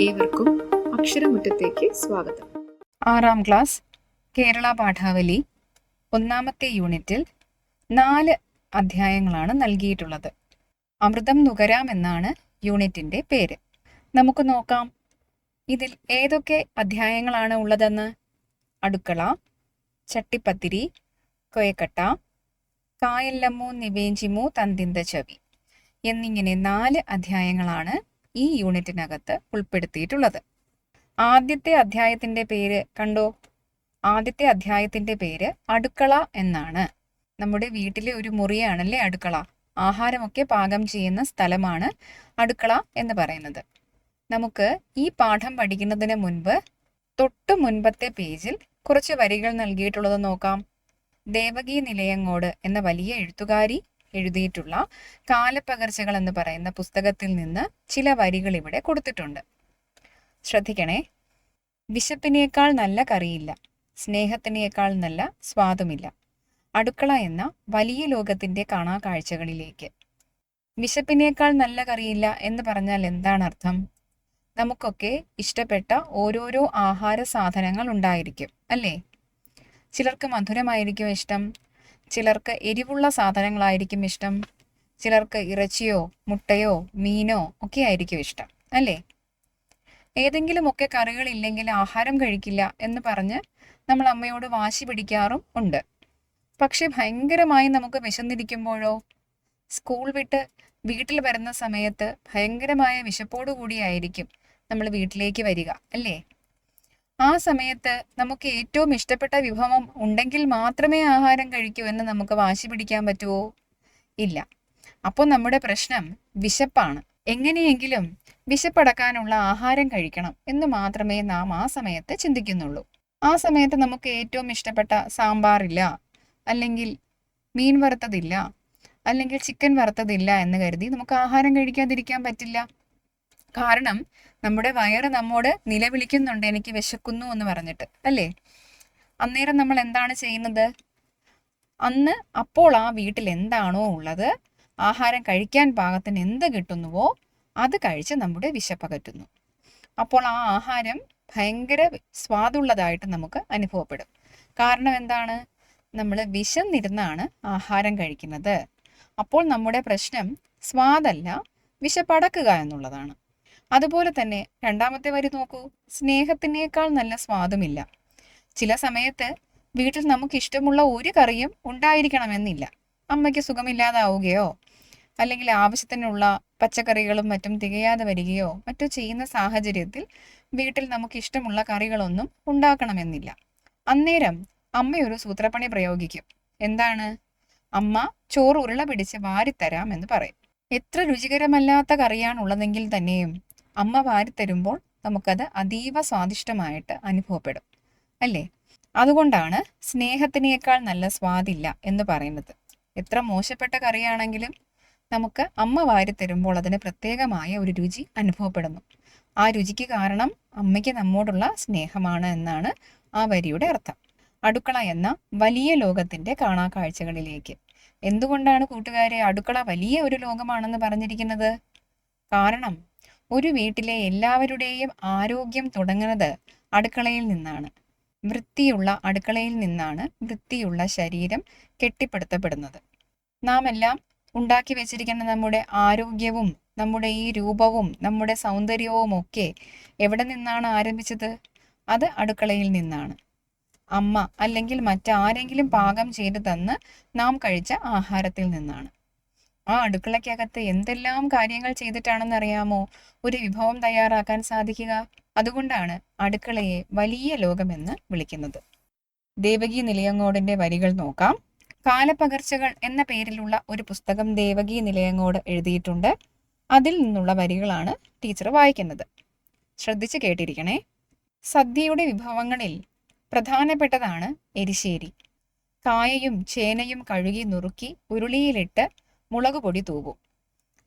ഏവർക്കും അക്ഷരമുറ്റത്തേക്ക് സ്വാഗതം. ആറാം ക്ലാസ് കേരള പാഠാവലി ഒന്നാമത്തെ യൂണിറ്റിൽ നാല് അധ്യായങ്ങളാണ് നൽകിയിട്ടുള്ളത്. അമൃതം നുകരാം എന്നാണ് യൂണിറ്റിന്റെ പേര്. നമുക്ക് നോക്കാം. ഇതിൽ ഏതൊക്കെ അധ്യായങ്ങളാണ് ഉള്ളതെന്ന്? അടുക്കള ചട്ടിപ്പത്തിരി കൊയക്കട്ട കായല്ലമ്മു നിവേഞ്ചിമു തന്തിന്ത ചവി. എന്നിങ്ങനെ നാല് അധ്യായങ്ങളാണ് ഈ യൂണിറ്റിനകത്ത് ഉൾപ്പെടുത്തിയിട്ടുള്ളത്. ആദ്യത്തെ അധ്യായത്തിന്റെ പേര് കണ്ടോ? ആദ്യത്തെ അധ്യായത്തിന്റെ പേര് അടുക്കള എന്നാണ്. നമ്മുടെ വീട്ടിലെ ഒരു മുറിയാണല്ലേ അടുക്കള? ആഹാരമൊക്കെ പാകം ചെയ്യുന്ന സ്ഥലമാണ് അടുക്കള എന്ന് പറയുന്നത്. നമുക്ക് ഈ പാഠം പഠിക്കുന്നതിന് മുൻപ് തൊട്ടു മുൻപത്തെ പേജിൽ കുറച്ച് വരികൾ നൽകിയിട്ടുള്ളത് നോക്കാം. ദേവകി നിലയങ്ങോട് എന്ന വലിയ എഴുത്തുകാരി എഴുതിയിട്ടുള്ള കാലപ്പകർച്ചകൾ എന്ന് പറയുന്ന പുസ്തകത്തിൽ നിന്ന് ചില വരികൾ ഇവിടെ കൊടുത്തിട്ടുണ്ട്. ശ്രദ്ധിക്കണേ. വിശപ്പിനേക്കാൾ നല്ല കറിയില്ല. സ്നേഹത്തിനേക്കാൾ നല്ല സ്വാദുമില്ല. അടുക്കള എന്ന വലിയ ലോകത്തിന്റെ കാണാക്കാഴ്ചകളിലേക്ക് വിശപ്പിനേക്കാൾ നല്ല കറിയില്ല എന്ന് പറഞ്ഞാൽ എന്താണ് അർത്ഥം? നമുക്കൊക്കെ ഇഷ്ടപ്പെട്ട ഓരോരോ ആഹാര സാധനങ്ങൾ ഉണ്ടായിരിക്കും അല്ലേ? ചിലർക്ക് മധുരമായിരിക്കും ഇഷ്ടം. ചിലർക്ക് എരിവുള്ള സാധനങ്ങളായിരിക്കും ഇഷ്ടം. ചിലർക്ക് ഇറച്ചിയോ മുട്ടയോ മീനോ ഒക്കെ ആയിരിക്കും ഇഷ്ടം. അല്ലേ? ഏതെങ്കിലുമൊക്കെ കറികളില്ലെങ്കിൽ ആഹാരം കഴിക്കില്ല എന്ന് പറഞ്ഞ് നമ്മൾ അമ്മയോട് വാശി പിടിക്കാറും ഉണ്ട്. പക്ഷെ ഭയങ്കരമായി നമുക്ക് വിശന്നിരിക്കുമ്പോഴോ സ്കൂൾ വിട്ട് വീട്ടിൽ വരുന്ന സമയത്ത് ഭയങ്കരമായ വിശപ്പോടു കൂടിയായിരിക്കും നമ്മൾ വീട്ടിലേക്ക് വരിക. അല്ലേ? ആ സമയത്ത് നമുക്ക് ഏറ്റവും ഇഷ്ടപ്പെട്ട വിഭവം ഉണ്ടെങ്കിൽ മാത്രമേ ആഹാരം കഴിക്കൂ എന്ന് നമുക്ക് വാശി പിടിക്കാൻ പറ്റുമോ ഇല്ല. അപ്പോൾ നമ്മുടെ പ്രശ്നം വിശപ്പാണ്. എങ്ങനെയെങ്കിലും വിശപ്പടക്കാനുള്ള ആഹാരം കഴിക്കണം എന്ന് മാത്രമേ നാം ആ സമയത്ത് ചിന്തിക്കുന്നുള്ളൂ. ആ സമയത്ത് നമുക്ക് ഏറ്റവും ഇഷ്ടപ്പെട്ട സാമ്പാറില്ല അല്ലെങ്കിൽ മീൻ വറുത്തതില്ല അല്ലെങ്കിൽ ചിക്കൻ വറുത്തതില്ല എന്ന് കരുതി നമുക്ക് ആഹാരം കഴിക്കാതിരിക്കാൻ പറ്റില്ല. കാരണം നമ്മുടെ വയറ് നമ്മോട് നിലവിളിക്കുന്നുണ്ട് എനിക്ക് വിശക്കുന്നു എന്ന് പറഞ്ഞിട്ട് അല്ലേ? അന്നേരം നമ്മൾ എന്താണ് ചെയ്യുന്നത്? അന്ന് അപ്പോൾ ആ വീട്ടിൽ എന്താണോ ഉള്ളത് ആഹാരം കഴിക്കാൻ പാകത്തിന് എന്ത് കിട്ടുന്നുവോ അത് കഴിച്ച് നമ്മുടെ വിശപ്പകറ്റുന്നു അപ്പോൾ ആ ആഹാരം ഭയങ്കര സ്വാദുള്ളതായിട്ട് നമുക്ക് അനുഭവപ്പെടും. കാരണം എന്താണ്? നമ്മൾ വിശന്നിരുന്നാണ് ആഹാരം കഴിക്കുന്നത്. അപ്പോൾ നമ്മുടെ പ്രശ്നം സ്വാദല്ല വിശപ്പടക്കുക എന്നുള്ളതാണ്. അതുപോലെ തന്നെ രണ്ടാമത്തെ വരി നോക്കൂ. സ്നേഹത്തിനേക്കാൾ നല്ല സ്വാദുമില്ല. ചില സമയത്ത് വീട്ടിൽ നമുക്ക് ഇഷ്ടമുള്ള ഒരു കറിയും ഉണ്ടായിരിക്കണമെന്നില്ല. അമ്മയ്ക്ക് സുഖമില്ലാതാവുകയോ അല്ലെങ്കിൽ ആവശ്യത്തിനുള്ള പച്ചക്കറികളും മറ്റും തികയാതെ വരികയോ മറ്റോ ചെയ്യുന്ന സാഹചര്യത്തിൽ വീട്ടിൽ നമുക്ക് ഇഷ്ടമുള്ള കറികളൊന്നും ഉണ്ടാക്കണമെന്നില്ല. അന്നേരം അമ്മയൊരു സൂത്രപ്പണി പ്രയോഗിക്കും. എന്താണ്? അമ്മ ചോറ് ഉരുള പിടിച്ച് വാരിത്തരാം എന്ന് പറയും. എത്ര രുചികരമല്ലാത്ത കറിയാണുള്ളതെങ്കിൽ തന്നെയും അമ്മ വാരിത്തരുമ്പോൾ നമുക്കത് അതീവ സ്വാദിഷ്ടമായിട്ട് അനുഭവപ്പെടും അല്ലേ? അതുകൊണ്ടാണ് സ്നേഹത്തിനേക്കാൾ നല്ല സ്വാദില്ല എന്ന് പറയുന്നത്. എത്ര മോശപ്പെട്ട കറിയാണെങ്കിലും നമുക്ക് അമ്മ വാരി തരുമ്പോൾ അതിന് പ്രത്യേകമായ ഒരു രുചി അനുഭവപ്പെടുന്നു. ആ രുചിക്ക് കാരണം അമ്മയ്ക്ക് നമ്മോടുള്ള സ്നേഹമാണ് എന്നാണ് ആ വരിയുടെ അർത്ഥം. അടുക്കള എന്ന വലിയ ലോകത്തിന്റെ കാണാ കാഴ്ചകളിലേക്ക് എന്തുകൊണ്ടാണ് കൂട്ടുകാരെ അടുക്കള വലിയ ഒരു ലോകമാണെന്ന് പറഞ്ഞിരിക്കുന്നത്? കാരണം ഒരു വീട്ടിലെ എല്ലാവരുടെയും ആരോഗ്യം തുടങ്ങുന്നത് അടുക്കളയിൽ നിന്നാണ്. വൃത്തിയുള്ള അടുക്കളയിൽ നിന്നാണ് വൃത്തിയുള്ള ശരീരം കെട്ടിപ്പടുത്തപ്പെടുന്നത്. നാം എല്ലാം ഉണ്ടാക്കി വെച്ചിരിക്കുന്ന നമ്മുടെ ആരോഗ്യവും നമ്മുടെ ഈ രൂപവും നമ്മുടെ സൗന്ദര്യവും ഒക്കെ എവിടെ നിന്നാണ് ആരംഭിച്ചത്? അത് അടുക്കളയിൽ നിന്നാണ്. അമ്മ അല്ലെങ്കിൽ മറ്റാരെങ്കിലും പാകം ചെയ്ത് തന്ന് നാം കഴിച്ച ആഹാരത്തിൽ നിന്നാണ്. ആ അടുക്കളയ്ക്കകത്ത് എന്തെല്ലാം കാര്യങ്ങൾ ചെയ്തിട്ടാണെന്നറിയാമോ? ഒരു വിഭവം തയ്യാറാക്കാൻ സാധിക്കുക. അതുകൊണ്ടാണ് അടുക്കളയെ വലിയ ലോകമെന്ന് വിളിക്കുന്നത്. ദേവകി നിലയങ്ങോടിന്റെ വരികൾ നോക്കാം. കാലപ്പകർച്ചകൾ എന്ന പേരിലുള്ള ഒരു പുസ്തകം ദേവകി നിലയങ്ങോട് എഴുതിയിട്ടുണ്ട്. അതിൽ നിന്നുള്ള വരികളാണ് ടീച്ചർ വായിക്കുന്നത്. ശ്രദ്ധിച്ചു കേട്ടിരിക്കണേ. സദ്യയുടെ വിഭവങ്ങളിൽ പ്രധാനപ്പെട്ടതാണ് എരിശ്ശേരി. കായയും ചേനയും കഴുകി നുറുക്കി ഉരുളിയിലിട്ട് മുളക് പൊടി തൂകും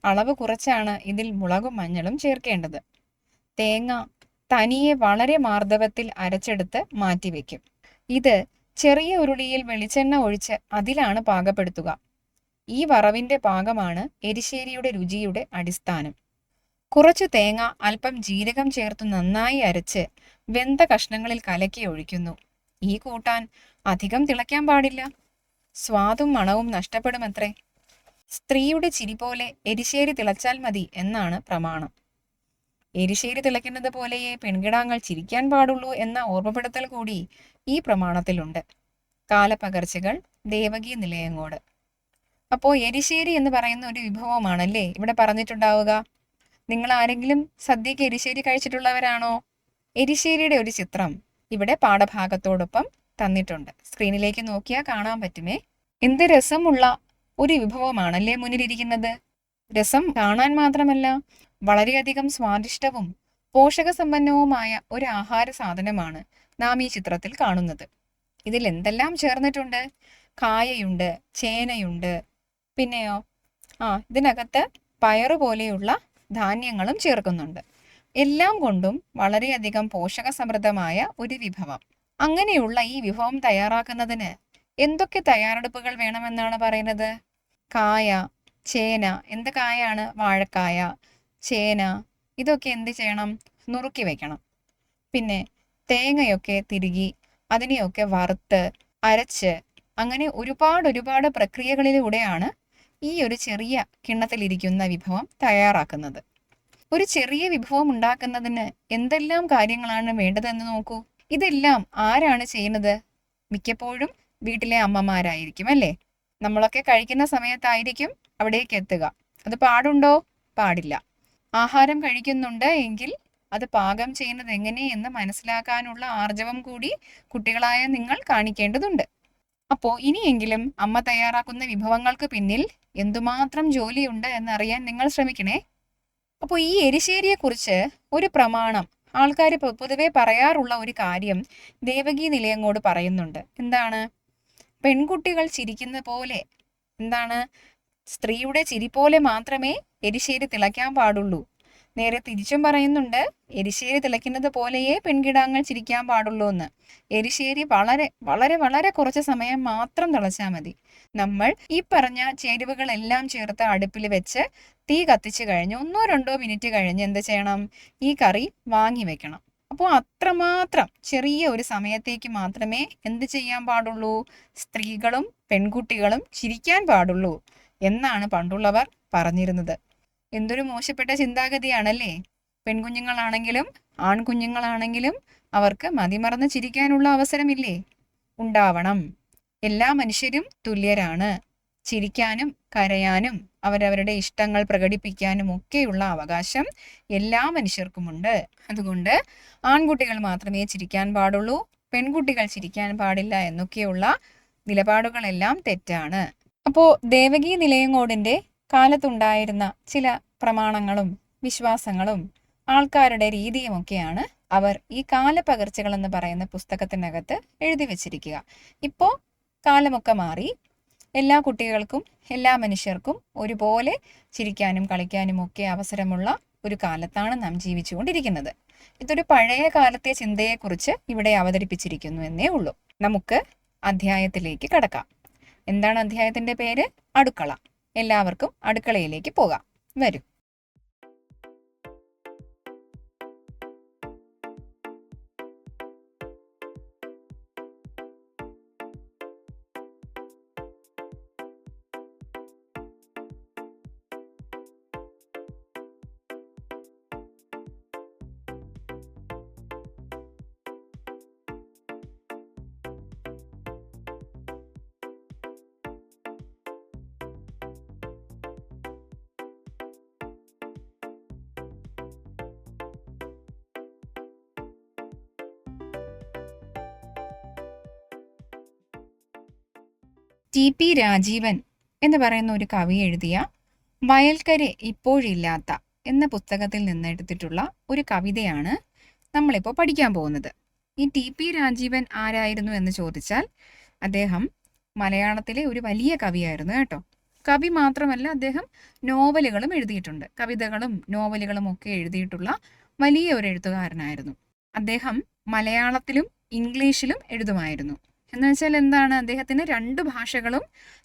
അളവ് കുറച്ചാണ് ഇതിൽ മുളകും മഞ്ഞളും ചേർക്കേണ്ടത്. തേങ്ങ തനിയെ വളരെ മാർദ്ദവത്തിൽ അരച്ചെടുത്ത് മാറ്റിവെക്കും ഇത് ചെറിയ ഉരുളിയിൽ വെളിച്ചെണ്ണ ഒഴിച്ച് അതിലാണ് പാകപ്പെടുത്തുക. ഈ വറവിന്റെ പാകമാണ് എരിശ്ശേരിയുടെ രുചിയുടെ അടിസ്ഥാനം. കുറച്ച് തേങ്ങ അല്പം ജീരകം ചേർത്ത് നന്നായി അരച്ച് വെന്ത കഷ്ണങ്ങളിൽ കലക്കി ഒഴിക്കുന്നു. ഈ കൂട്ടാൻ അധികം തിളയ്ക്കാൻ പാടില്ല. സ്വാദും മണവും നഷ്ടപ്പെടുമത്രേ. സ്ത്രീയുടെ ചിരി പോലെ എരിശ്ശേരി തിളച്ചാൽ മതി എന്നാണ് പ്രമാണം. എരിശ്ശേരി തിളയ്ക്കുന്നത് പോലെയേ പെൺകിടാങ്ങൾ ചിരിക്കാൻ പാടുള്ളൂ എന്ന ഓർമ്മപ്പെടുത്തൽ കൂടി ഈ പ്രമാണത്തിലുണ്ട്. കാലപ്പകർച്ചകൾ ദേവകി നിലയങ്ങോട്. അപ്പോ എരിശ്ശേരി എന്ന് പറയുന്ന ഒരു വിഭവമാണല്ലേ ഇവിടെ പറഞ്ഞിട്ടുണ്ടാവുക? നിങ്ങൾ ആരെങ്കിലും സദ്യക്ക് എരിശ്ശേരി കഴിച്ചിട്ടുള്ളവരാണോ? എരിശ്ശേരിയുടെ ഒരു ചിത്രം ഇവിടെ പാഠഭാഗത്തോടൊപ്പം തന്നിട്ടുണ്ട്. സ്ക്രീനിലേക്ക് നോക്കിയാൽ കാണാൻ പറ്റുമേ. എന്ത് രസമുള്ള ഒരു വിഭവമാണല്ലേ മുന്നിലിരിക്കുന്നത്? രസം കാണാൻ മാത്രമല്ല വളരെയധികം സ്വാദിഷ്ടവും പോഷകസമ്പന്നവുമായ ഒരു ആഹാര സാധനമാണ് നാം ഈ ചിത്രത്തിൽ കാണുന്നത്. ഇതിൽ എന്തെല്ലാം ചേർന്നിട്ടുണ്ട്? കായയുണ്ട് ചേനയുണ്ട് പിന്നെയോ? ആ ഇതിനകത്ത് പയറു പോലെയുള്ള ധാന്യങ്ങളും ചേർക്കുന്നുണ്ട്. എല്ലാം കൊണ്ടും വളരെയധികം പോഷകസമൃദ്ധമായ ഒരു വിഭവം. അങ്ങനെയുള്ള ഈ വിഭവം തയ്യാറാക്കുന്നതിന് എന്തൊക്കെ തയ്യാറെടുപ്പുകൾ വേണമെന്നാണ് പറയുന്നത്? കായ ചേന എന്ത് കായാണ്? വാഴക്കായ ചേന ഇതൊക്കെ എന്ത് ചെയ്യണം? നുറുക്കി വെക്കണം. പിന്നെ തേങ്ങയൊക്കെ തിരുകി അതിനെയൊക്കെ വറുത്ത് അരച്ച് അങ്ങനെ ഒരുപാട് ഒരുപാട് പ്രക്രിയകളിലൂടെയാണ് ഈ ഒരു ചെറിയ കിണ്ണത്തിലിരിക്കുന്ന വിഭവം തയ്യാറാക്കുന്നത്. ഒരു ചെറിയ വിഭവം ഉണ്ടാക്കുന്നതിന് എന്തെല്ലാം കാര്യങ്ങളാണ് വേണ്ടതെന്ന് നോക്കൂ. ഇതെല്ലാം ആരാണ് ചെയ്യുന്നത്? മിക്കപ്പോഴും വീട്ടിലെ അമ്മമാരായിരിക്കും അല്ലേ? നമ്മളൊക്കെ കഴിക്കുന്ന സമയത്തായിരിക്കും അവിടേക്ക് എത്തുക. അത് പാടുണ്ടോ? പാടില്ല. ആഹാരം കഴിക്കുന്നുണ്ട് എങ്കിൽ അത് പാകം ചെയ്യുന്നത് എങ്ങനെയെന്ന് മനസ്സിലാക്കാനുള്ള ആർജവം കൂടി കുട്ടികളായ നിങ്ങൾ കാണിക്കേണ്ടതുണ്ട്. അപ്പോൾ ഇനിയെങ്കിലും അമ്മ തയ്യാറാക്കുന്ന വിഭവങ്ങൾക്ക് പിന്നിൽ എന്തുമാത്രം ജോലിയുണ്ട് എന്നറിയാൻ നിങ്ങൾ ശ്രമിക്കണേ. അപ്പോൾ ഈ എരിശ്ശേരിയെക്കുറിച്ച് ഒരു പ്രമാണം ആൾക്കാർ പൊതുവെ പറയാറുള്ള ഒരു കാര്യം ദേവകി നിലയങ്ങോട് പറയുന്നുണ്ട്. എന്താണ്? പെൺകുട്ടികൾ ചിരിക്കുന്ന പോലെ എന്താണ്? സ്ത്രീയുടെ ചിരി പോലെ മാത്രമേ എരിശ്ശേരി തിളയ്ക്കാൻ പാടുള്ളൂ. നേരെ തിരിച്ചും പറയുന്നുണ്ട് എരിശ്ശേരി തിളയ്ക്കുന്നത് പോലെയേ പെൺകിടാങ്ങൾ ചിരിക്കാൻ പാടുള്ളൂ എന്ന്. എരിശ്ശേരി വളരെ വളരെ വളരെ കുറച്ച് സമയം മാത്രം തിളച്ചാൽ മതി. നമ്മൾ ഈ പറഞ്ഞ ചേരുവകളെല്ലാം ചേർത്ത് അടുപ്പിൽ വെച്ച് തീ കത്തിച്ചു കഴിഞ്ഞ് ഒന്നോ രണ്ടോ മിനിറ്റ് കഴിഞ്ഞ് എന്ത് ചെയ്യണം? ഈ കറി വാങ്ങി വെക്കണം. അപ്പോൾ അത്രമാത്രം ചെറിയ ഒരു സമയത്തേക്ക് മാത്രമേ എന്ത് ചെയ്യാൻ പാടുള്ളൂ? സ്ത്രീകളും പെൺകുട്ടികളും ചിരിക്കാൻ പാടുള്ളൂ എന്നാണ് പണ്ടുള്ളവർ പറഞ്ഞിരുന്നത്. എന്തൊരു മോശപ്പെട്ട ചിന്താഗതിയാണല്ലേ? പെൺകുഞ്ഞുങ്ങളാണെങ്കിലും ആൺകുഞ്ഞുങ്ങളാണെങ്കിലും അവർക്ക് മതിമറന്ന് ചിരിക്കാനുള്ള അവസരമില്ലേ? ഉണ്ടാവണം. എല്ലാ മനുഷ്യരും തുല്യരാണ്. ചിരിക്കാനും കരയാനും അവരവരുടെ ഇഷ്ടങ്ങൾ പ്രകടിപ്പിക്കാനും ഒക്കെയുള്ള അവകാശം എല്ലാ മനുഷ്യർക്കുമുണ്ട്. അതുകൊണ്ട് ആൺകുട്ടികൾ മാത്രമേ ചിരിക്കാൻ പാടുള്ളൂ പെൺകുട്ടികൾ ചിരിക്കാൻ പാടില്ല എന്നൊക്കെയുള്ള നിലപാടുകളെല്ലാം തെറ്റാണ്. അപ്പോൾ ദേവകി നിലയങ്ങോടിന്റെ കാലത്തുണ്ടായിരുന്ന ചില പ്രമാണങ്ങളും വിശ്വാസങ്ങളും ആൾക്കാരുടെ രീതിയുമൊക്കെയാണ് അവർ ഈ കാലപ്പകർച്ചകൾ എന്ന് പറയുന്ന പുസ്തകത്തിനകത്ത് എഴുതി വച്ചിരിക്കുക. ഇപ്പോ കാലമൊക്കെ മാറി എല്ലാ കുട്ടികൾക്കും എല്ലാ മനുഷ്യർക്കും ഒരുപോലെ ചിരിക്കാനും കളിക്കാനും ഒക്കെ അവസരമുള്ള ഒരു കാലത്താണ് നാം ജീവിച്ചുകൊണ്ടിരിക്കുന്നത്. ഇതൊരു പഴയ കാലത്തെ ചിന്തയെക്കുറിച്ച് ഇവിടെ അവതരിപ്പിച്ചിരിക്കുന്നു എന്നേ ഉള്ളൂ. നമുക്ക് അധ്യായത്തിലേക്ക് കടക്കാം. എന്താണ് അധ്യായത്തിന്റെ പേര്? അടുക്കള. എല്ലാവർക്കും അടുക്കളയിലേക്ക് പോകാം. വരൂ. ടി പി രാജീവൻ എന്ന് പറയുന്ന ഒരു കവി എഴുതിയ വയൽക്കരെ ഇപ്പോഴില്ലാത്ത എന്ന പുസ്തകത്തിൽ നിന്ന് എടുത്തിട്ടുള്ള ഒരു കവിതയാണ് നമ്മളിപ്പോൾ പഠിക്കാൻ പോകുന്നത്. ഈ ടി പി രാജീവൻ ആരായിരുന്നു എന്ന് ചോദിച്ചാൽ അദ്ദേഹം മലയാളത്തിലെ ഒരു വലിയ കവിയായിരുന്നു കേട്ടോ. കവി മാത്രമല്ല അദ്ദേഹം നോവലുകളും എഴുതിയിട്ടുണ്ട്. കവിതകളും നോവലുകളും ഒക്കെ എഴുതിയിട്ടുള്ള വലിയ ഒരു എഴുത്തുകാരനായിരുന്നു. അദ്ദേഹം മലയാളത്തിലും ഇംഗ്ലീഷിലും എഴുതുമായിരുന്നു. എന്ന് വെച്ചാൽ എന്താണ്? അദ്ദേഹത്തിന് രണ്ട് ഭാഷകളും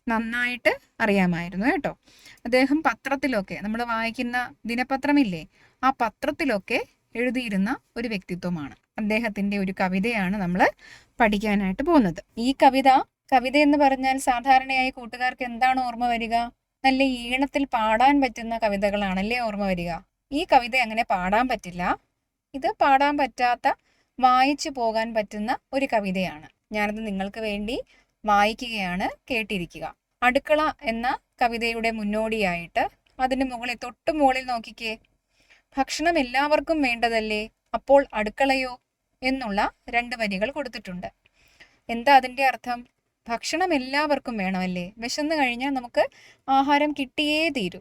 നന്നായിട്ട് അറിയാമായിരുന്നു കേട്ടോ. അദ്ദേഹം പത്രത്തിലൊക്കെ നമ്മൾ വായിക്കുന്ന ദിനപത്രമില്ലേ ആ പത്രത്തിലൊക്കെ എഴുതിയിരുന്ന ഒരു വ്യക്തിത്വമാണ്. അദ്ദേഹത്തിന്റെ ഒരു കവിതയാണ് നമ്മൾ പഠിക്കാനായിട്ട് പോകുന്നത്. ഈ കവിത കവിത എന്ന് പറഞ്ഞാൽ സാധാരണയായി കൂട്ടുകാർക്ക് എന്താണ് ഓർമ്മ വരിക? നല്ല ഈണത്തിൽ പാടാൻ പറ്റുന്ന കവിതകളാണല്ലേ ഓർമ്മ വരിക? ഈ കവിത അങ്ങനെ പാടാൻ പറ്റില്ല. ഇത് പാടാൻ പറ്റാത്ത വായിച്ചു പോകാൻ പറ്റുന്ന ഒരു കവിതയാണ്. ഞാനത് നിങ്ങൾക്ക് വേണ്ടി വായിക്കുകയാണ് കേട്ടിരിക്കുക. അടുക്കള എന്ന കവിതയുടെ മുന്നോടിയായിട്ട് അതിന് മുകളിൽ തൊട്ട് മുകളിൽ നോക്കിക്കേ. ഭക്ഷണം എല്ലാവർക്കും വേണ്ടതല്ലേ? അപ്പോൾ അടുക്കളയോ? എന്നുള്ള രണ്ട് വരികൾ കൊടുത്തിട്ടുണ്ട്. എന്താ അതിന്റെ അർത്ഥം? ഭക്ഷണം എല്ലാവർക്കും വേണമല്ലേ? വിശന്നു കഴിഞ്ഞാൽ നമുക്ക് ആഹാരം കിട്ടിയേ തീരൂ.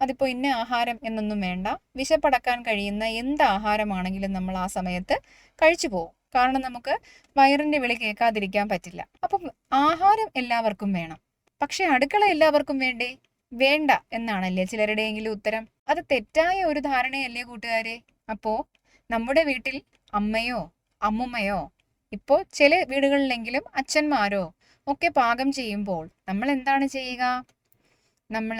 അതിപ്പോൾ ഇന്ന ആഹാരം എന്നൊന്നും വേണ്ട. വിശപ്പടക്കാൻ കഴിയുന്ന എന്ത് ആഹാരമാണെങ്കിലും നമ്മൾ ആ സമയത്ത് കഴിച്ചു പോകും. കാരണം നമുക്ക് വയറിന്റെ വിളി കേൾക്കാതിരിക്കാൻ പറ്റില്ല. അപ്പം ആഹാരം എല്ലാവർക്കും വേണം. പക്ഷേ അടുക്കള എല്ലാവർക്കും വേണ്ടേ? വേണ്ട എന്നാണല്ലേ ചിലരുടെയെങ്കിലും ഉത്തരം? അത് തെറ്റായ ഒരു ധാരണയല്ലേ കൂട്ടുകാരെ? അപ്പോൾ നമ്മുടെ വീട്ടിൽ അമ്മയോ അമ്മുമ്മയോ ഇപ്പോൾ ചില വീടുകളിലെങ്കിലും അച്ഛന്മാരോ ഒക്കെ പാകം ചെയ്യുമ്പോൾ നമ്മൾ എന്താണ് ചെയ്യുക? നമ്മൾ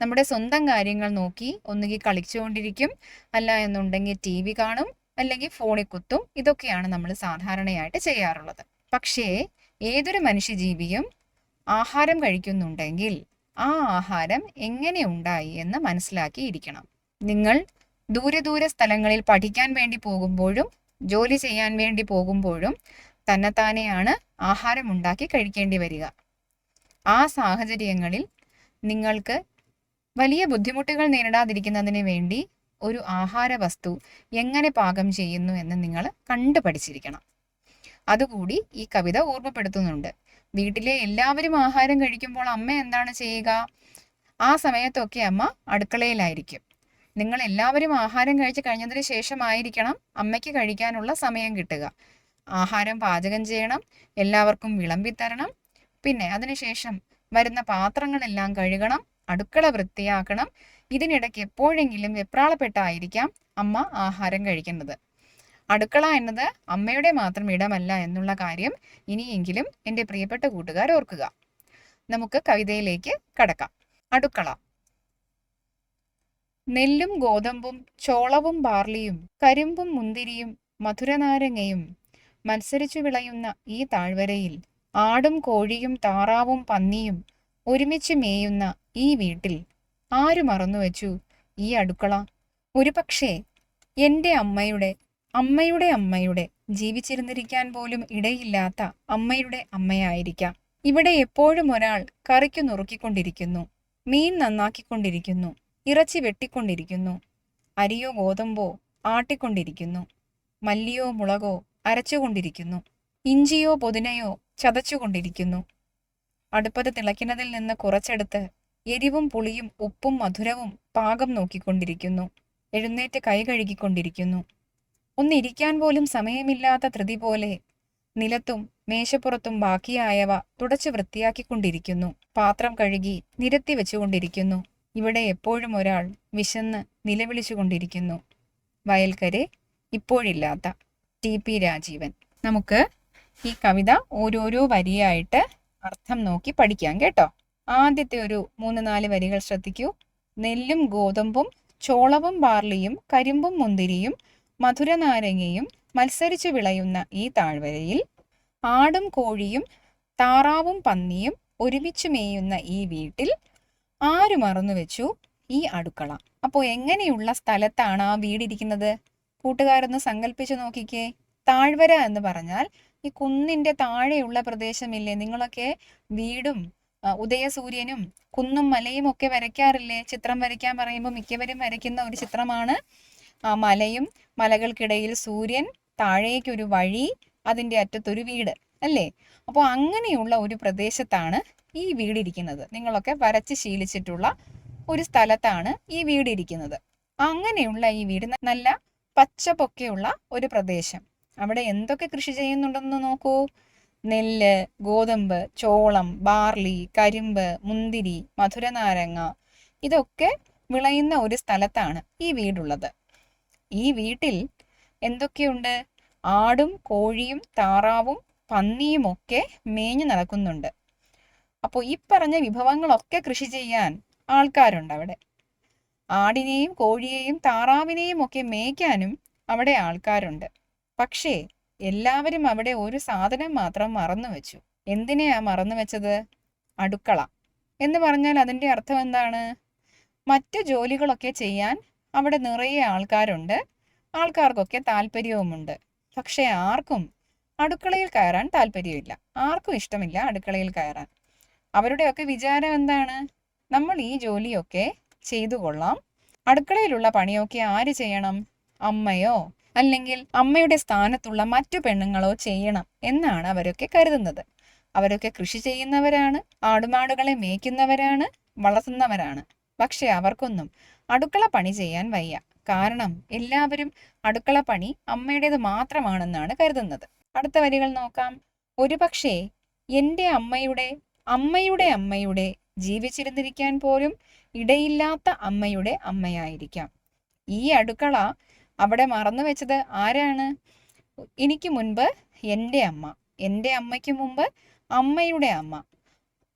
നമ്മുടെ സ്വന്തം കാര്യങ്ങൾ നോക്കി ഒന്നുകിൽ കളിച്ചുകൊണ്ടിരിക്കും. അല്ല എന്നുണ്ടെങ്കിൽ ടി വി കാണും. അല്ലെങ്കിൽ ഫോണിൽ കുത്തും. ഇതൊക്കെയാണ് നമ്മൾ സാധാരണയായിട്ട് ചെയ്യാറുള്ളത്. പക്ഷേ ഏതൊരു മനുഷ്യജീവിയും ആഹാരം കഴിക്കുന്നുണ്ടെങ്കിൽ ആ ആഹാരം എങ്ങനെ ഉണ്ടായി എന്ന് മനസ്സിലാക്കിയിരിക്കണം. നിങ്ങൾ ദൂരെ ദൂരെ സ്ഥലങ്ങളിൽ പഠിക്കാൻ വേണ്ടി പോകുമ്പോഴും ജോലി ചെയ്യാൻ വേണ്ടി പോകുമ്പോഴും തന്നെത്താനെയാണ് ആഹാരം ഉണ്ടാക്കി കഴിക്കേണ്ടി വരിക. ആ സാഹചര്യങ്ങളിൽ നിങ്ങൾക്ക് വലിയ ബുദ്ധിമുട്ടുകൾ നേരിടാതിരിക്കുന്നതിന് വേണ്ടി ഒരു ആഹാര വസ്തു എങ്ങനെ പാകം ചെയ്യുന്നു എന്ന് നിങ്ങൾ കണ്ടു പഠിച്ചിരിക്കണം. അതുകൂടി ഈ കവിത ഓർമ്മപ്പെടുത്തുന്നുണ്ട്. വീട്ടിലെ എല്ലാവരും ആഹാരം കഴിക്കുമ്പോൾ അമ്മ എന്താണ് ചെയ്യുക? ആ സമയത്തൊക്കെ അമ്മ അടുക്കളയിലായിരിക്കും. നിങ്ങൾ എല്ലാവരും ആഹാരം കഴിച്ച് കഴിഞ്ഞതിന് ശേഷമായിരിക്കണം അമ്മയ്ക്ക് കഴിക്കാനുള്ള സമയം കിട്ടുക. ആഹാരം പാചകം ചെയ്യണം എല്ലാവർക്കും വിളമ്പി തരണം. പിന്നെ അതിനുശേഷം വരുന്ന പാത്രങ്ങളെല്ലാം കഴുകണം അടുക്കള വൃത്തിയാക്കണം ഇതിനിടയ്ക്ക് എപ്പോഴെങ്കിലും വെപ്രാളപ്പെട്ടായിരിക്കാം അമ്മ ആഹാരം കഴിക്കുന്നത്. അടുക്കള എന്നത് അമ്മയുടെ മാത്രം ഇടമല്ല എന്നുള്ള കാര്യം ഇനിയെങ്കിലും എന്റെ പ്രിയപ്പെട്ട കൂട്ടുകാർ ഓർക്കുക. നമുക്ക് കവിതയിലേക്ക് കടക്കാം. അടുക്കള. നെല്ലും ഗോതമ്പും ചോളവും ബാർലിയും കരിമ്പും മുന്തിരിയും മധുരനാരങ്ങയും മത്സരിച്ചു വിളയുന്ന ഈ താഴ്വരയിൽ ആടും കോഴിയും താറാവും പന്നിയും ഒരുമിച്ച് മേയുന്ന ഈ വീട്ടിൽ ആര് മറന്നുവെച്ചു ഈ അടുക്കള. ഒരുപക്ഷേ എന്റെ അമ്മയുടെ അമ്മയുടെ അമ്മയുടെ ജീവിച്ചിരുന്നിരിക്കാൻ പോലും ഇടയില്ലാത്ത അമ്മയുടെ അമ്മയായിരിക്കാം. ഇവിടെ എപ്പോഴും ഒരാൾ കറിക്കു നുറുക്കിക്കൊണ്ടിരിക്കുന്നു. മീൻ നന്നാക്കിക്കൊണ്ടിരിക്കുന്നു. ഇറച്ചി വെട്ടിക്കൊണ്ടിരിക്കുന്നു. അരിയോ ഗോതമ്പോ ആട്ടിക്കൊണ്ടിരിക്കുന്നു. മല്ലിയോ മുളകോ അരച്ചുകൊണ്ടിരിക്കുന്നു. ഇഞ്ചിയോ പുതിനയോ ചതച്ചുകൊണ്ടിരിക്കുന്നു. അടുപ്പത്ത് തിളയ്ക്കുന്നതിൽ നിന്ന് കുറച്ചെടുത്ത് എരിവും പുളിയും ഉപ്പും മധുരവും പാകം നോക്കിക്കൊണ്ടിരിക്കുന്നു. എഴുന്നേറ്റ് കൈ കഴുകിക്കൊണ്ടിരിക്കുന്നു. ഒന്നിരിക്കാൻ പോലും സമയമില്ലാത്ത ധൃതി പോലെ നിലത്തും മേശപ്പുറത്തും ബാക്കിയായവ തുടച്ചു വൃത്തിയാക്കിക്കൊണ്ടിരിക്കുന്നു. പാത്രം കഴുകി നിരത്തി വെച്ചുകൊണ്ടിരിക്കുന്നു. ഇവിടെ എപ്പോഴും ഒരാൾ വിശന്ന് നിലവിളിച്ചുകൊണ്ടിരിക്കുന്നു. വയൽക്കരെ ഇപ്പോഴില്ലാത്ത ടി. പി. രാജീവൻ. നമുക്ക് ഈ കവിത ഓരോരോ വരിയായിട്ട് അർത്ഥം നോക്കി പഠിക്കാം കേട്ടോ. ആദ്യത്തെ ഒരു മൂന്ന് നാല് വരികൾ ശ്രദ്ധിക്കൂ. നെല്ലും ഗോതമ്പും ചോളവും ബാർലിയും കരിമ്പും മുന്തിരിയും മധുരനാരങ്ങയും മത്സരിച്ചു വിളയുന്ന ഈ താഴ്വരയിൽ ആടും കോഴിയും താറാവും പന്നിയും ഒരുമിച്ച് മേയുന്ന ഈ വീട്ടിൽ ആര് മറന്നുവെച്ചു ഈ അടുക്കള. അപ്പോൾ എങ്ങനെയുള്ള സ്ഥലത്താണ് ആ വീടിരിക്കുന്നത് കൂട്ടുകാരൊന്ന് സങ്കല്പിച്ച് നോക്കിക്കേ. താഴ്വര എന്ന് പറഞ്ഞാൽ ഈ കുന്നിന്റെ താഴെയുള്ള പ്രദേശമില്ലേ? നിങ്ങളൊക്കെ വീടും ഉദയസൂര്യനും കുന്നും മലയും ഒക്കെ വരയ്ക്കാറില്ലേ? ചിത്രം വരയ്ക്കാൻ പറയുമ്പോൾ മിക്കവരും വരയ്ക്കുന്ന ഒരു ചിത്രമാണ്. മലയും മലകൾക്കിടയിൽ സൂര്യൻ താഴേക്കൊരു വഴി അതിന്റെ അറ്റത്തൊരു വീട് അല്ലേ? അപ്പോൾ അങ്ങനെയുള്ള ഒരു പ്രദേശത്താണ് ഈ വീടിരിക്കുന്നത്. നിങ്ങളൊക്കെ വരച്ച് ശീലിച്ചിട്ടുള്ള ഒരു സ്ഥലത്താണ് ഈ വീടിരിക്കുന്നത്. അങ്ങനെയുള്ള ഈ വീട് നല്ല പച്ചപ്പൊക്കെയുള്ള ഒരു പ്രദേശം. അവിടെ എന്തൊക്കെ കൃഷി ചെയ്യുന്നുണ്ടെന്ന് നോക്കൂ. നെല്ല് ഗോതമ്പ് ചോളം ബാർലി കരിമ്പ് മുന്തിരി മധുരനാരങ്ങ ഇതൊക്കെ വിളയുന്ന ഒരു സ്ഥലത്താണ് ഈ വീടുള്ളത്. ഈ വീട്ടിൽ എന്തൊക്കെയുണ്ട്? ആടും കോഴിയും താറാവും പന്നിയും ഒക്കെ മേഞ്ഞു നടക്കുന്നുണ്ട്. അപ്പോൾ ഈ പറഞ്ഞ വിഭവങ്ങളൊക്കെ കൃഷി ചെയ്യാൻ ആൾക്കാരുണ്ട് അവിടെ. ആടിനെയും കോഴിയെയും താറാവിനെയും ഒക്കെ മേയ്ക്കാനും അവിടെ ആൾക്കാരുണ്ട്. പക്ഷേ എല്ലാവരും അവിടെ ഒരു സാധനം മാത്രം മറന്നു വെച്ചു. എന്തിനെയാ മറന്നു വെച്ചത്? അടുക്കള. എന്ന് പറഞ്ഞാൽ അതിന്റെ അർത്ഥം എന്താണ്? മറ്റു ജോലികളൊക്കെ ചെയ്യാൻ അവിടെ നിറയെ ആൾക്കാരുണ്ട്. ആൾക്കാർക്കൊക്കെ താല്പര്യവുമുണ്ട്. പക്ഷേ ആർക്കും അടുക്കളയിൽ കയറാൻ താല്പര്യമില്ല. ആർക്കും ഇഷ്ടമില്ല അടുക്കളയിൽ കയറാൻ. അവരുടെയൊക്കെ വിചാരം എന്താണ്? നമ്മൾ ഈ ജോലിയൊക്കെ ചെയ്തു കൊള്ളാം. അടുക്കളയിലുള്ള പണിയൊക്കെ ആര് ചെയ്യണം? അമ്മയോ അല്ലെങ്കിൽ അമ്മയുടെ സ്ഥാനത്തുള്ള മറ്റു പെണ്ണുങ്ങളോ ചെയ്യണം എന്നാണ് അവരൊക്കെ കരുതുന്നത്. അവരൊക്കെ കൃഷി ചെയ്യുന്നവരാണ് ആടുമാടുകളെ മേയ്ക്കുന്നവരാണ് വളർത്തുന്നവരാണ്. പക്ഷെ അവർക്കൊന്നും അടുക്കള പണി ചെയ്യാൻ വയ്യ. കാരണം എല്ലാവരും അടുക്കള പണി അമ്മയുടേത് മാത്രമാണെന്നാണ് കരുതുന്നത്. അടുത്ത വരികൾ നോക്കാം. ഒരുപക്ഷെ എന്റെ അമ്മയുടെ അമ്മയുടെ അമ്മയുടെ ജീവിച്ചിരുന്നിരിക്കാൻ പോലും ഇടയില്ലാത്ത അമ്മയുടെ അമ്മയായിരിക്കാം. ഈ അടുക്കള അവിടെ മറന്നു വെച്ചത് ആരാണ്? എനിക്ക് മുൻപ് എന്റെ അമ്മ എന്റെ അമ്മയ്ക്ക് മുമ്പ് അമ്മയുടെ അമ്മ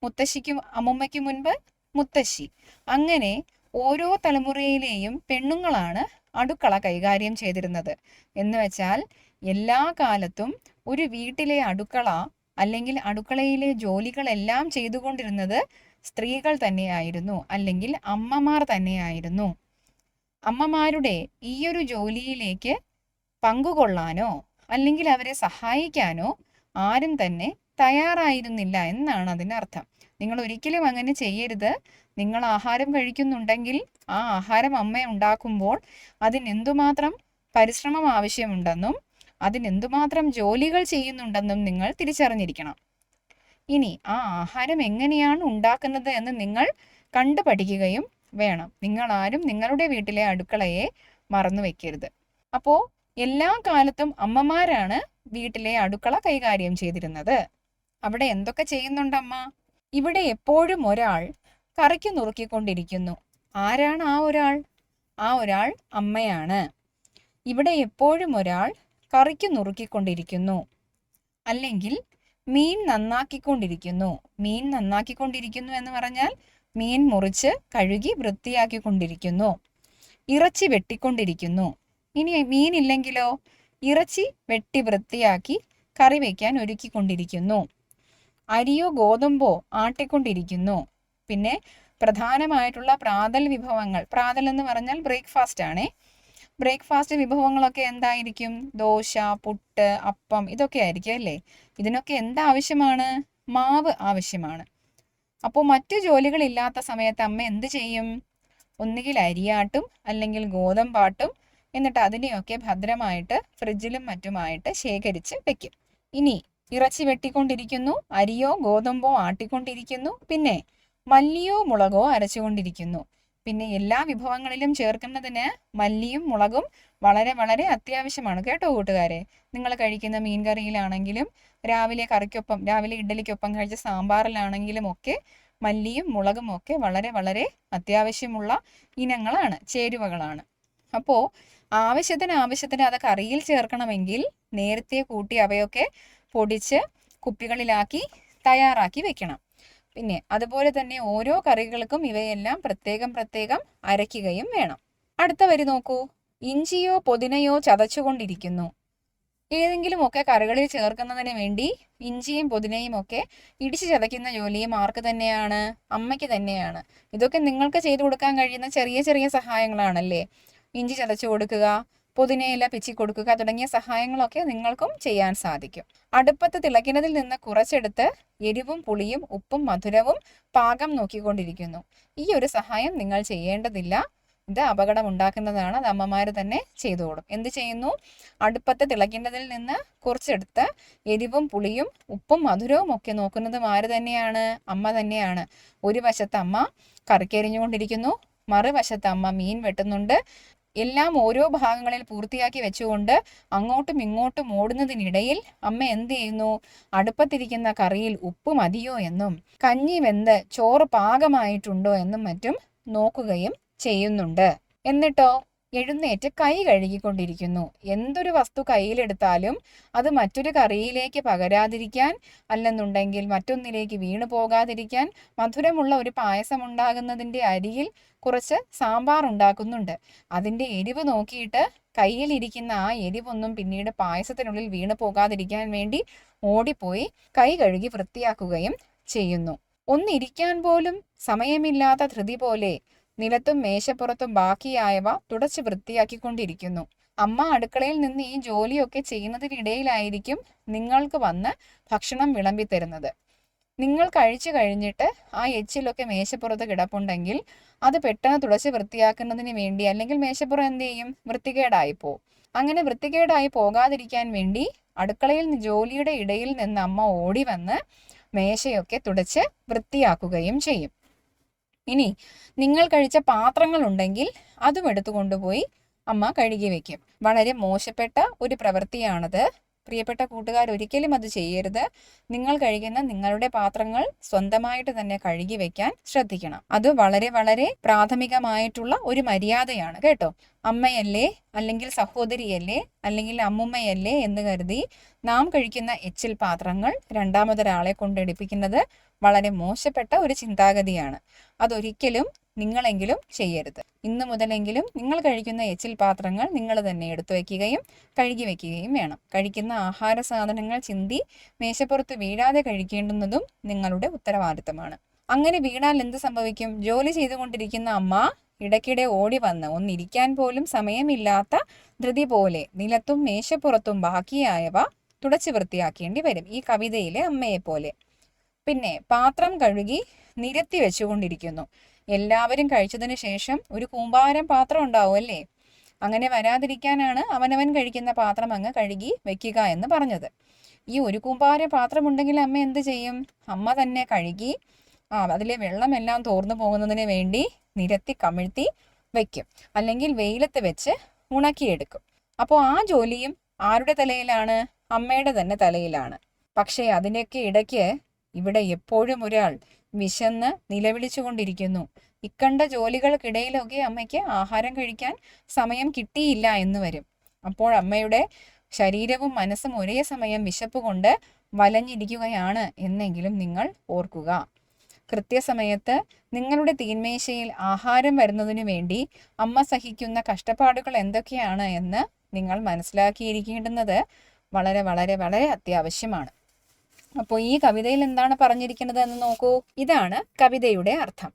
മുത്തശ്ശിക്കും അമ്മുമ്മയ്ക്ക് മുൻപ് മുത്തശ്ശി. അങ്ങനെ ഓരോ തലമുറയിലെയും പെണ്ണുങ്ങളാണ് അടുക്കള കൈകാര്യം ചെയ്തിരുന്നത്. എന്ന് വെച്ചാൽ എല്ലാ കാലത്തും ഒരു വീട്ടിലെ അടുക്കള അല്ലെങ്കിൽ അടുക്കളയിലെ ജോലികളെല്ലാം ചെയ്തുകൊണ്ടിരുന്നത് സ്ത്രീകൾ തന്നെയായിരുന്നു അല്ലെങ്കിൽ അമ്മമാർ തന്നെയായിരുന്നു. അമ്മമാരുടെ ഈയൊരു ജോലിയിലേക്ക് പങ്കുകൊള്ളാനോ അല്ലെങ്കിൽ അവരെ സഹായിക്കാനോ ആരും തന്നെ തയ്യാറായിരുന്നില്ല എന്നാണ് അതിനർത്ഥം. നിങ്ങൾ ഒരിക്കലും അങ്ങനെ ചെയ്യരുത്. നിങ്ങൾ ആഹാരം കഴിക്കുന്നുണ്ടെങ്കിൽ ആ ആഹാരം അമ്മ ഉണ്ടാക്കുമ്പോൾ അതിനെന്തുമാത്രം പരിശ്രമം ആവശ്യമുണ്ടെന്നും അതിനെന്തുമാത്രം ജോലികൾ ചെയ്യുന്നുണ്ടെന്നും നിങ്ങൾ തിരിച്ചറിഞ്ഞിരിക്കണം. ഇനി ആ ആഹാരം എങ്ങനെയാണ് ഉണ്ടാക്കുന്നത് എന്ന് നിങ്ങൾ കണ്ടു പഠിക്കുകയും വേണം. നിങ്ങൾ ആരും നിങ്ങളുടെ വീട്ടിലെ അടുക്കളയെ മറന്നു വെക്കരുത്. അപ്പോൾ എല്ലാ കാലത്തും അമ്മമാരാണ് വീട്ടിലെ അടുക്കള കൈകാര്യം ചെയ്തിരുന്നത്. അവിടെ എന്തൊക്കെ ചെയ്യുന്നുണ്ട് അമ്മ ഇവിടെ എപ്പോഴും ഒരാൾ കറിക്ക് നുറുക്കിക്കൊണ്ടിരിക്കുന്നു. ആരാണ് ആ ഒരാൾ? ആ ഒരാൾ അമ്മയാണ്. ഇവിടെ എപ്പോഴും ഒരാൾ കറിക്ക് നുറുക്കിക്കൊണ്ടിരിക്കുന്നു. അല്ലെങ്കിൽ മീൻ നന്നാക്കിക്കൊണ്ടിരിക്കുന്നു. മീൻ നന്നാക്കിക്കൊണ്ടിരിക്കുന്നു എന്ന് പറഞ്ഞാൽ മീൻ മുറിച്ച് കഴുകി വൃത്തിയാക്കി കൊണ്ടിരിക്കുന്നു ഇറച്ചി വെട്ടിക്കൊണ്ടിരിക്കുന്നു. ഇനി മീനില്ലെങ്കിലോ? ഇറച്ചി വെട്ടി വൃത്തിയാക്കി കറി വയ്ക്കാൻ ഒരുക്കിക്കൊണ്ടിരിക്കുന്നു. അരിയോ ഗോതമ്പോ ആട്ടിക്കൊണ്ടിരിക്കുന്നു. പിന്നെ പ്രധാനമായിട്ടുള്ള പ്രാതൽ വിഭവങ്ങൾ. പ്രാതൽ എന്ന് പറഞ്ഞാൽ ബ്രേക്ക്ഫാസ്റ്റ് ആണേ. ബ്രേക്ക്ഫാസ്റ്റ് വിഭവങ്ങളൊക്കെ എന്തായിരിക്കും? ദോശ പുട്ട് അപ്പം ഇതൊക്കെ ആയിരിക്കും അല്ലേ? ഇതിനൊക്കെ എന്താവശ്യമാണ്? മാവ് ആവശ്യമാണ്. അപ്പോൾ മറ്റു ജോലികളില്ലാത്ത സമയത്ത് അമ്മ എന്ത് ചെയ്യും? ഒന്നുകിൽ അരിയാട്ടും അല്ലെങ്കിൽ ഗോതമ്പാട്ടും എന്നിട്ട് അതിനെയൊക്കെ ഭദ്രമായിട്ട് ഫ്രിഡ്ജിലും മറ്റുമായിട്ട് ശേഖരിച്ച് വെക്കും. ഇനി ഇറച്ചി വെട്ടിക്കൊണ്ടിരിക്കുന്നു അരിയോ ഗോതമ്പോ ആട്ടിക്കൊണ്ടിരിക്കുന്നു പിന്നെ മല്ലിയോ മുളകോ അരച്ചുകൊണ്ടിരിക്കുന്നു. പിന്നെ എല്ലാ വിഭവങ്ങളിലും ചേർക്കുന്നതിന് മല്ലിയും മുളകും വളരെ വളരെ അത്യാവശ്യമാണ്. കേട്ടോ കൂട്ടുകാരെ? നിങ്ങൾ കഴിക്കുന്ന മീൻ കറിയിലാണെങ്കിലും രാവിലെ കറിക്കൊപ്പം രാവിലെ ഇഡ്ഡലിക്കൊപ്പം കഴിച്ച സാമ്പാറിലാണെങ്കിലും ഒക്കെ മല്ലിയും മുളകും ഒക്കെ വളരെ വളരെ അത്യാവശ്യമുള്ള ഇനങ്ങളാണ് ചേരുവകളാണ്. അപ്പോൾ ആവശ്യത്തിന് ആവശ്യത്തിന് അത് കറിയിൽ ചേർക്കണമെങ്കിൽ നേരത്തെ കൂട്ടി അവയൊക്കെ പൊടിച്ച് കുപ്പികളിലാക്കി തയ്യാറാക്കി വെക്കണം. പിന്നെ അതുപോലെ തന്നെ ഓരോ കറികൾക്കും ഇവയെല്ലാം പ്രത്യേകം പ്രത്യേകം അരയ്ക്കുകയും വേണം. അടുത്ത വരി നോക്കൂ. ഇഞ്ചിയോ പൊതിനയോ ചതച്ചുകൊണ്ടിരിക്കുന്നു. ഏതെങ്കിലുമൊക്കെ കറികളിൽ ചേർക്കുന്നതിന് വേണ്ടി ഇഞ്ചിയും പുതിനയും ഒക്കെ ഇടിച്ചു ചതയ്ക്കുന്ന ജോലിയും ആർക്ക് തന്നെയാണ്? അമ്മയ്ക്ക് തന്നെയാണ്. ഇതൊക്കെ നിങ്ങൾക്ക് ചെയ്തു കൊടുക്കാൻ കഴിയുന്ന ചെറിയ ചെറിയ സഹായങ്ങളാണല്ലേ? ഇഞ്ചി ചതച്ചു കൊടുക്കുക പുതിനയില പിച്ചി കൊടുക്കുക തുടങ്ങിയ സഹായങ്ങളൊക്കെ നിങ്ങൾക്കും ചെയ്യാൻ സാധിക്കും. അടുപ്പത്ത് തിളയ്ക്കുന്നതിൽ നിന്ന് കുറച്ചെടുത്ത് എരിവും പുളിയും ഉപ്പും മധുരവും പാകം നോക്കിക്കൊണ്ടിരിക്കുന്നു. ഈ ഒരു സഹായം നിങ്ങൾ ചെയ്യേണ്ടതില്ല. ഇത് അപകടം ഉണ്ടാക്കുന്നതാണ് അത് അമ്മമാർ തന്നെ ചെയ്തോളും. എന്ത് ചെയ്യുന്നു? അടുപ്പത്ത് തിളയ്ക്കേണ്ടതിൽ നിന്ന് കുറച്ചെടുത്ത് എരിവും പുളിയും ഉപ്പും മധുരവും ഒക്കെ നോക്കുന്നതും ആര് തന്നെയാണ്? അമ്മ തന്നെയാണ്. ഒരു വശത്ത് അമ്മ കറിക്കരിഞ്ഞുകൊണ്ടിരിക്കുന്നു. മറുവശത്ത് അമ്മ മീൻ വെട്ടുന്നുണ്ട്. എല്ലാം ഓരോ ഭാഗങ്ങളിൽ പൂർത്തിയാക്കി വെച്ചുകൊണ്ട് അങ്ങോട്ടും ഇങ്ങോട്ടും ഓടുന്നതിനിടയിൽ അമ്മ എന്ത് ചെയ്യുന്നു? അടുപ്പത്തിരിക്കുന്ന കറിയിൽ ഉപ്പ് മതിയോ എന്നും കഞ്ഞി വെന്ത് ചോറ് പാകമായിട്ടുണ്ടോ എന്നും മറ്റും നോക്കുകയും ചെയ്യുന്നുണ്ട്. എന്നിട്ടോ? എഴുന്നേറ്റ് കൈ കഴുകിക്കൊണ്ടിരിക്കുന്നു. എന്തൊരു വസ്തു കയ്യിലെടുത്താലും അത് മറ്റൊരു കറിയിലേക്ക് പകരാതിരിക്കാൻ അല്ലെന്നുണ്ടെങ്കിൽ മറ്റൊന്നിലേക്ക് വീണു പോകാതിരിക്കാൻ മധുരമുള്ള ഒരു പായസം ഉണ്ടാകുന്നതിന്റെ അരിയിൽ കുറച്ച് സാമ്പാർ ഉണ്ടാക്കുന്നുണ്ട്. അതിന്റെ എരിവ് നോക്കിയിട്ട് കയ്യിലിരിക്കുന്ന ആ എരിവൊന്നും പിന്നീട് പായസത്തിനുള്ളിൽ വീണു പോകാതിരിക്കാൻ വേണ്ടി ഓടിപ്പോയി കൈ കഴുകി വൃത്തിയാക്കുകയും ചെയ്യുന്നു. ഒന്നിരിക്കാൻ പോലും സമയമില്ലാത്ത ധൃതി പോലെ നിലത്തും മേശപ്പുറത്തും ബാക്കിയായവ തുടച്ച് വൃത്തിയാക്കിക്കൊണ്ടിരിക്കുന്നു. അമ്മ അടുക്കളയിൽ നിന്ന് ഈ ജോലിയൊക്കെ ചെയ്യുന്നതിനിടയിലായിരിക്കും നിങ്ങൾക്ക് വന്ന് ഭക്ഷണം വിളമ്പി തരുന്നത് നിങ്ങൾ കഴിച്ചു കഴിഞ്ഞിട്ട് ആ എച്ചിലൊക്കെ മേശപ്പുറത്ത് കിടപ്പുണ്ടെങ്കിൽ അത് പെട്ടെന്ന് തുടച്ച് വൃത്തിയാക്കുന്നതിന് വേണ്ടി അല്ലെങ്കിൽ മേശപ്പുറം എന്ത് ചെയ്യും? വൃത്തികേടായി പോകും അങ്ങനെ വൃത്തികേടായി പോകാതിരിക്കാൻ വേണ്ടി അടുക്കളയിൽ ജോലിയുടെ ഇടയിൽ നിന്ന് അമ്മ ഓടി വന്ന് മേശയൊക്കെ തുടച്ച് വൃത്തിയാക്കുകയും ചെയ്യും. ഇനി നിങ്ങൾ കഴിച്ച പാത്രങ്ങൾ ഉണ്ടെങ്കിൽ അതും എടുത്തു കൊണ്ടുപോയി അമ്മ കഴുകി വെക്കും. വളരെ മോശപ്പെട്ട ഒരു പ്രവൃത്തിയാണത്. പ്രിയപ്പെട്ട കൂട്ടുകാർ ഒരിക്കലും അത് ചെയ്യരുത്. നിങ്ങൾ കഴിക്കുന്ന നിങ്ങളുടെ പാത്രങ്ങൾ സ്വന്തമായിട്ട് തന്നെ കഴുകി വെക്കാൻ ശ്രദ്ധിക്കണം. അത് വളരെ വളരെ പ്രാഥമികമായിട്ടുള്ള ഒരു മര്യാദയാണ് കേട്ടോ. അമ്മയല്ലേ അല്ലെങ്കിൽ സഹോദരിയല്ലേ അല്ലെങ്കിൽ അമ്മുമ്മയല്ലേ എന്ന് കരുതി നാം കഴിക്കുന്ന എച്ചിൽ പാത്രങ്ങൾ രണ്ടാമതൊരാളെ കൊണ്ടെടുപ്പിക്കുന്നത് വളരെ മോശപ്പെട്ട ഒരു ചിന്താഗതിയാണ്. അതൊരിക്കലും നിങ്ങളെങ്കിലും ചെയ്യരുത്. ഇന്നു മുതലെങ്കിലും നിങ്ങൾ കഴിക്കുന്ന എച്ചിൽ പാത്രങ്ങൾ നിങ്ങൾ തന്നെ എടുത്തു വയ്ക്കുകയും കഴുകി വയ്ക്കുകയും വേണം. കഴിക്കുന്ന ആഹാര സാധനങ്ങൾ ചിന്തി മേശപ്പുറത്ത് വീഴാതെ കഴിക്കേണ്ടുന്നതും നിങ്ങളുടെ ഉത്തരവാദിത്തമാണ്. അങ്ങനെ വീണാൽ എന്ത് സംഭവിക്കും? ജോലി ചെയ്തുകൊണ്ടിരിക്കുന്ന അമ്മ ഇടയ്ക്കിടെ ഓടി വന്ന് ഒന്നിരിക്കാൻ പോലും സമയമില്ലാത്ത ധൃതി പോലെ നിലത്തും മേശപ്പുറത്തും ബാക്കിയായവ തുടച്ചു വൃത്തിയാക്കേണ്ടി വരും ഈ കവിതയിലെ അമ്മയെ പോലെ പിന്നെ പാത്രം കഴുകി നിരത്തി വെച്ചുകൊണ്ടിരിക്കുന്നു. എല്ലാവരും കഴിച്ചതിന് ശേഷം ഒരു കൂമ്പാരം പാത്രം ഉണ്ടാവും അല്ലേ? അങ്ങനെ വരാതിരിക്കാനാണ് അവനവൻ കഴിക്കുന്ന പാത്രം അങ്ങ് കഴുകി വെക്കുക എന്ന് പറഞ്ഞത്. ഈ ഒരു കൂമ്പാര പാത്രം ഉണ്ടെങ്കിൽ അമ്മ എന്ത് ചെയ്യും? അമ്മ തന്നെ കഴുകി ആ അതിലെ വെള്ളമെല്ലാം തോർന്നു പോകുന്നതിന് വേണ്ടി നിരത്തി കമിഴ്ത്തി വെക്കും അല്ലെങ്കിൽ വെയിലത്ത് വെച്ച് ഉണക്കിയെടുക്കും. അപ്പോൾ ആ ജോലിയും ആരുടെ തലയിലാണ്? അമ്മയുടെ തന്നെ തലയിലാണ്. പക്ഷേ അതിന്റെയൊക്കെ ഇടയ്ക്ക് ഇവിടെ എപ്പോഴും ഒരാൾ വിശന്ന് നിലവിളിച്ചുകൊണ്ടിരിക്കുന്നു. ഇക്കണ്ട ജോലികൾക്കിടയിലൊക്കെ അമ്മയ്ക്ക് ആഹാരം കഴിക്കാൻ സമയം കിട്ടിയില്ല എന്ന് വരും. അപ്പോൾ അമ്മയുടെ ശരീരവും മനസ്സും ഒരേ സമയം വിശപ്പ് കൊണ്ട് വലഞ്ഞിരിക്കുകയാണ് എന്നെങ്കിലും നിങ്ങൾ ഓർക്കുക. കൃത്യസമയത്ത് നിങ്ങളുടെ തീന്മേശയിൽ ആഹാരം വരുന്നതിനു വേണ്ടി അമ്മ സഹിക്കുന്ന കഷ്ടപ്പാടുകൾ എന്തൊക്കെയാണ് എന്ന് നിങ്ങൾ മനസ്സിലാക്കിയിരിക്കേണ്ടുന്നത് വളരെ വളരെ വളരെ അത്യാവശ്യമാണ്. അപ്പോൾ ഈ കവിതയിൽ എന്താണ് പറഞ്ഞിരിക്കുന്നത് എന്ന് നോക്കൂ. ഇതാണ് കവിതയുടെ അർത്ഥം.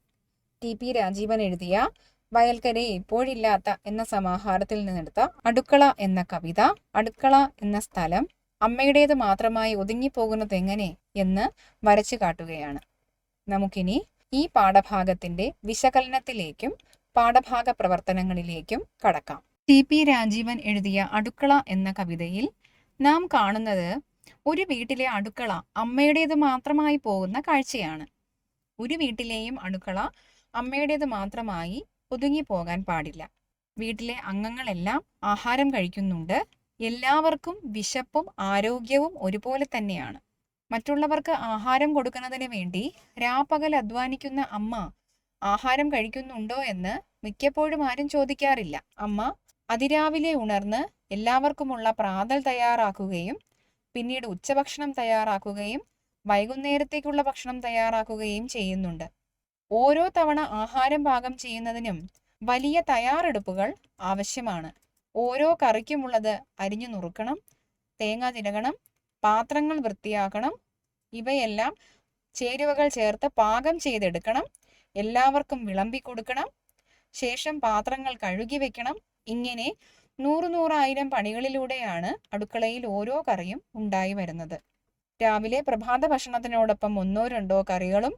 ടി പി രാജീവൻ എഴുതിയ വയൽക്കരയെ ഇപ്പോഴില്ലാത്ത എന്ന സമാഹാരത്തിൽ നിന്നെടുത്ത അടുക്കള എന്ന കവിത അടുക്കള എന്ന സ്ഥലം അമ്മയുടേത് മാത്രമായി ഒതുങ്ങിപ്പോകുന്നത് എങ്ങനെ എന്ന് വരച്ചു കാട്ടുകയാണ്. നമുക്കിനി ഈ പാഠഭാഗത്തിന്റെ വിശകലനത്തിലേക്കും പാഠഭാഗ പ്രവർത്തനങ്ങളിലേക്കും കടക്കാം. ടി. പി. രാജീവൻ എഴുതിയ അടുക്കള എന്ന കവിതയിൽ നാം കാണുന്നത് ഒരു വീട്ടിലെ അടുക്കള അമ്മയുടേത് മാത്രമായി പോകുന്ന കാഴ്ചയാണ്. ഒരു വീട്ടിലെയും അടുക്കള അമ്മയുടേത് മാത്രമായി ഒതുങ്ങി പോകാൻ പാടില്ല. വീട്ടിലെ അംഗങ്ങളെല്ലാം ആഹാരം കഴിക്കുന്നുണ്ട്. എല്ലാവർക്കും വിശപ്പും ആരോഗ്യവും ഒരുപോലെ തന്നെയാണ്. മറ്റുള്ളവർക്ക് ആഹാരം കൊടുക്കുന്നതിന് വേണ്ടി രാപ്പകൽ അധ്വാനിക്കുന്ന അമ്മ ആഹാരം കഴിക്കുന്നുണ്ടോ എന്ന് മിക്കപ്പോഴും ആരും ചോദിക്കാറില്ല. അമ്മ അതിരാവിലെ ഉണർന്ന് എല്ലാവർക്കുമുള്ള പ്രാതൽ തയ്യാറാക്കുകയും പിന്നീട് ഉച്ചഭക്ഷണം തയ്യാറാക്കുകയും വൈകുന്നേരത്തേക്കുള്ള ഭക്ഷണം തയ്യാറാക്കുകയും ചെയ്യുന്നുണ്ട്. ഓരോ തവണ ആഹാരം പാകം ചെയ്യുന്നതിനും വലിയ തയ്യാറെടുപ്പുകൾ ആവശ്യമാണ്. ഓരോ കറിക്കുമുള്ളത് അരിഞ്ഞു നുറുക്കണം തേങ്ങ തിരകണം പാത്രങ്ങൾ വൃത്തിയാക്കണം. ഇവയെല്ലാം ചേരുവകൾ ചേർത്ത് പാകം ചെയ്തെടുക്കണം. എല്ലാവർക്കും വിളമ്പി കൊടുക്കണം. ശേഷം പാത്രങ്ങൾ കഴുകി വെക്കണം. ഇങ്ങനെ നൂറു നൂറായിരം പണികളിലൂടെയാണ് അടുക്കളയിൽ ഓരോ കറിയും ഉണ്ടായി വരുന്നത്. രാവിലെ പ്രഭാത ഭക്ഷണത്തിനോടൊപ്പം ഒന്നോ രണ്ടോ കറികളും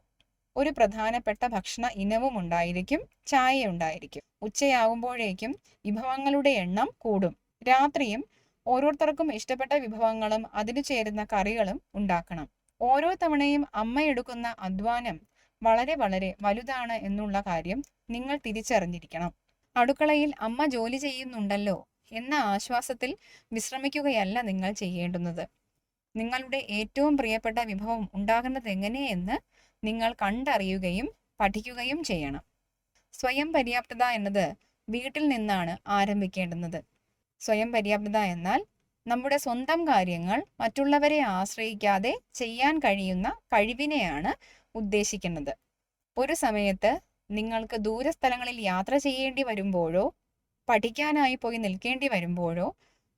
ഒരു പ്രധാനപ്പെട്ട ഭക്ഷണ ഇനവും ഉണ്ടായിരിക്കും. ചായ ഉണ്ടായിരിക്കും. ഉച്ചയാകുമ്പോഴേക്കും വിഭവങ്ങളുടെ എണ്ണം കൂടും. രാത്രിയും ഓരോരുത്തർക്കും ഇഷ്ടപ്പെട്ട വിഭവങ്ങളും അതിനു ചേരുന്ന കറികളും ഉണ്ടാക്കണം. ഓരോ തവണയും അമ്മ എടുക്കുന്ന അധ്വാനം വളരെ വളരെ വലുതാണ് എന്നുള്ള കാര്യം നിങ്ങൾ തിരിച്ചറിഞ്ഞിരിക്കണം. അടുക്കളയിൽ അമ്മ ജോലി ചെയ്യുന്നുണ്ടല്ലോ എന്ന ആശ്വാസത്തിൽ വിശ്രമിക്കുകയല്ല നിങ്ങൾ ചെയ്യേണ്ടുന്നത്. നിങ്ങളുടെ ഏറ്റവും പ്രിയപ്പെട്ട വിഭവം ഉണ്ടാകുന്നത് എങ്ങനെയെന്ന് നിങ്ങൾ കണ്ടറിയുകയും പഠിക്കുകയും ചെയ്യണം. സ്വയം പര്യാപ്തത എന്നത് വീട്ടിൽ നിന്നാണ് ആരംഭിക്കേണ്ടുന്നത്. സ്വയം പര്യാപ്തത എന്നാൽ നമ്മുടെ സ്വന്തം കാര്യങ്ങൾ മറ്റുള്ളവരെ ആശ്രയിക്കാതെ ചെയ്യാൻ കഴിയുന്ന കഴിവിനെയാണ് ഉദ്ദേശിക്കുന്നത്. ഒരു സമയത്ത് നിങ്ങൾക്ക് ദൂരസ്ഥലങ്ങളിൽ യാത്ര ചെയ്യേണ്ടി വരുമ്പോഴോ പഠിക്കാനായി പോയി നിൽക്കേണ്ടി വരുമ്പോഴോ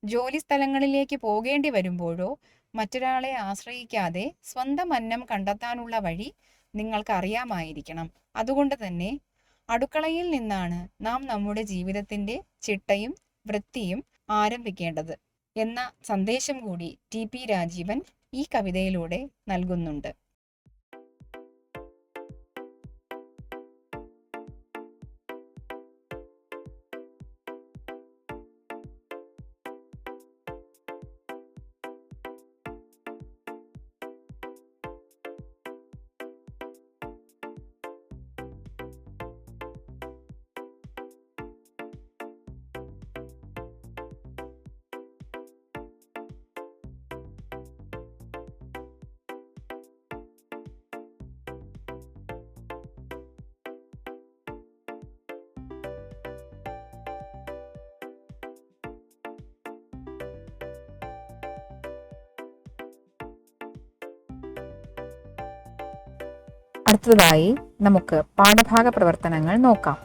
ജോലി സ്ഥലങ്ങളിലേക്ക് പോകേണ്ടി വരുമ്പോഴോ മറ്റൊരാളെ ആശ്രയിക്കാതെ സ്വന്തം അന്നം കണ്ടെത്താനുള്ള വഴി നിങ്ങൾക്ക് അറിയാമായിരിക്കണം അതുകൊണ്ട് തന്നെ അടുക്കളയിൽ നിന്നാണ് നാം നമ്മുടെ ജീവിതത്തിന്റെ ചിട്ടയും വൃത്തിയും ആരംഭിക്കേണ്ടത് എന്ന സന്ദേശം കൂടി ടി പി രാജീവൻ ഈ കവിതയിലൂടെ നൽകുന്നുണ്ട്. അടുത്തതായി നമുക്ക് പാഠഭാഗ പ്രവർത്തനങ്ങൾ നോക്കാം.